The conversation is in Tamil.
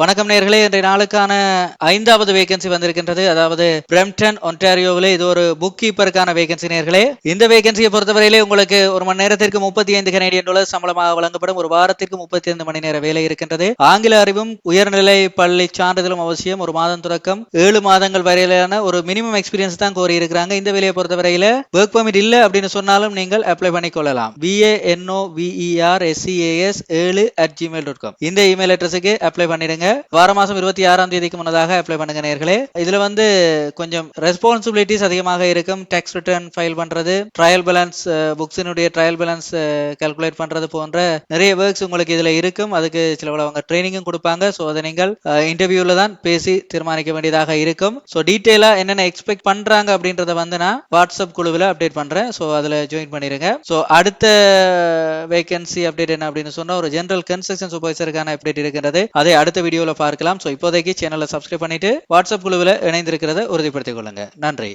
வணக்கம் நேர்களே இன்றைய நாளுக்கான ஐந்தாவது வேகன்சி வந்திருக்கின்றது. அதாவது பிரம்டன் ஒன்டாரியோவில் இது ஒரு புக் கீப்பருக்கான வேகன்சி நேர்களே. இந்த வேகன்சியை பொறுத்தவரையிலே உங்களுக்கு ஒரு மணி நேரத்திற்கு முப்பத்தி ஐந்து கனேடியன் டாலர் சம்பளமாக வழங்கப்படும். ஒரு வாரத்திற்கு முப்பத்தி ஐந்து மணி நேர வேலை இருக்கின்றது. ஆங்கில அறிவும் உயர்நிலை பள்ளி சான்றிதழும் அவசியம். ஒரு மாதம் தொடக்கம் ஏழு மாதங்கள் வரையிலான ஒரு மினிமம் எக்ஸ்பீரியன்ஸ் தான் கோரி இருக்கிறாங்க இந்த வேலையை பொறுத்தவரையில ஒர்க் பர்மிட் இல்ல அப்படின்னு சொன்னாலும் நீங்கள் apply பண்ணிக்கொள்ளலாம் P A N O V E R S C A S ஏழு அட் ஜிமெயில் டாட் காம் இந்த இமெயில் அட்ரஸுக்கு அப்ளை பண்ணிடுங்க. வார மாசம் இருபத்தி ஆறாம் தேதிக்கு முன்னதாக அப்ளை பண்ணுங்க நேர்களே இதுல வந்து கொஞ்சம் ரெஸ்பான்சிபிலிட்டிஸ் அதிகமாக இருக்கும். டேக்ஸ் ரிட்டர்ன் ஃபைல் பண்றது ட்ரையல் பேலன்ஸ் புக்ஸினுடைய ட்ரையல் பேலன்ஸ் கால்குலேட் பண்றது போன்ற நிறைய ஒர்க்ஸ் உங்களுக்கு இதுல இருக்கும். அதுக்கு சில அவங்க ட்ரைனிங்கும் கொடுப்பாங்க. ஸோ அதை நீங்கள் இன்டர்வியூல தான் பேசி தீர்மானிக்க வேண்டியதாக இருக்கும். ஸோ டீட்டெயிலா என்னென்ன எக்ஸ்பெக்ட் பண்றாங்க அப்படின்றத வந்து நான் வாட்ஸ்அப் குழுவில் அப்டேட் பண்றேன். ஸோ அதுல ஜாயின் பண்ணிருங்க. ஸோ அடுத்த வேகன்சி அப்டேட் என்ன அப்படின்னு சொன்னா ஒரு ஜென்ரல் கன்ஸ்ட்ரக்ஷன் சூப்பர்வைசருக்கான அப்டேட் இருக்கிறது. அதை அடுத்த வீடியோவில் பார்க்கலாம். ஸோ இப்போதைக்கு சேனலை சப்ஸ்கிரைப் பண்ணிட்டு வாட்ஸ்அப் குழுவில் இணைந்திருக்கிறத உறுதிப்படுத்திக் கொள்ளுங்க. நன்றி.